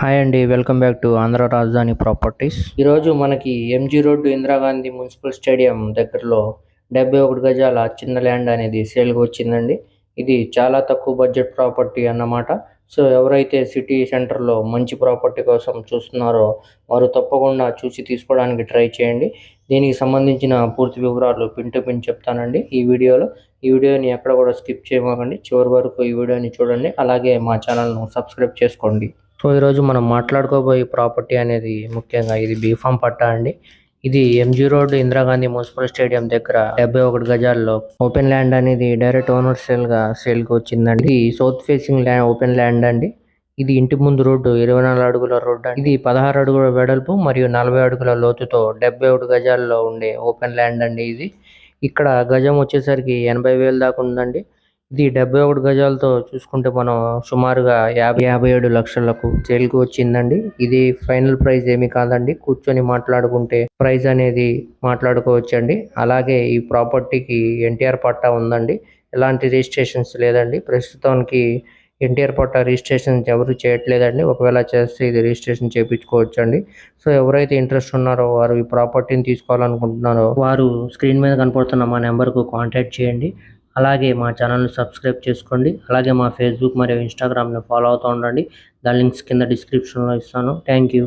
Hi అండి welcome back to Andhra రాజధాని properties ఈరోజు మనకి MG road Indira Gandhi municipal stadium దగ్గరలో డెబ్బై ఒకటి గజాల చిన్న ల్యాండ్ అనేది సేల్కి వచ్చిందండి. ఇది చాలా తక్కువ బడ్జెట్ ప్రాపర్టీ అన్నమాట. సో ఎవరైతే సిటీ సెంటర్లో మంచి ప్రాపర్టీ కోసం చూస్తున్నారో వారు తప్పకుండా చూసి తీసుకోవడానికి ట్రై చేయండి. దీనికి సంబంధించిన పూర్తి వివరాలు పిన్ టు పిన్ చెప్తానండి ఈ వీడియోలో. ఈ వీడియోని ఎక్కడ కూడా స్కిప్ చేయమాకండి. చివరి వరకు ఈ వీడియోని చూడండి. అలాగే మా ఛానల్ను సబ్స్క్రైబ్ చేసుకోండి. సో ఈరోజు మనం మాట్లాడుకోబోయే ప్రాపర్టీ అనేది ముఖ్యంగా ఇది బీఫామ్ పట్టా అండి. ఇది MG road Indira Gandhi municipal stadium దగ్గర డెబ్బై ఒకటి గజాల్లో ఓపెన్ ల్యాండ్ అనేది డైరెక్ట్ ఓనర్ సేల్గా సేల్కి వచ్చిందండి. ఇది south facing land open land అండి. ఇది ఇంటి ముందు రోడ్డు ఇరవై నాలుగు అడుగుల రోడ్డు ఇది పదహారు అడుగుల వెడల్పు మరియు నలభై అడుగుల లోతుతో డెబ్బై ఒకటి గజాల్లో ఉండే ఓపెన్ ల్యాండ్ అండి ఇది. ఇక్కడ గజం వచ్చేసరికి ఎనభై వేలు దాకా ఉందండి. ఇది డెబ్బై ఒకటి గజాలతో చూసుకుంటే మనం సుమారుగా యాభై యాభై ఏడు లక్షలకు సేల్కి వచ్చిందండి. ఇది ఫైనల్ ప్రైస్ ఏమీ కాదండి. కూర్చొని మాట్లాడుకుంటే ప్రైస్ అనేది మాట్లాడుకోవచ్చండి. అలాగే ఈ ప్రాపర్టీకి ఎన్టీఆర్ పట్టా ఉందండి. ఎలాంటి రిజిస్ట్రేషన్స్ లేదండి. ప్రస్తుతానికి ఎన్టీఆర్ పట్టా రిజిస్ట్రేషన్ ఎవరు చేయట్లేదండి. ఒకవేళ చేస్తే ఇది రిజిస్ట్రేషన్ చేయించుకోవచ్చు అండి సో ఎవరైతే ఇంట్రెస్ట్ ఉన్నారో వారు ఈ ప్రాపర్టీని తీసుకోవాలనుకుంటున్నారో వారు స్క్రీన్ మీద కనపడుతున్న మా నెంబర్కు కాంటాక్ట్ చేయండి. అలాగే మా ఛానల్ని సబ్స్క్రైబ్ చేసుకోండి. అలాగే మా ఫేస్బుక్ మరియు ఇన్స్టాగ్రామ్ని ఫాలో అవుతూ ఉండండి. దాని లింక్స్ కింద డిస్క్రిప్షన్లో ఇస్తాను. Thank you.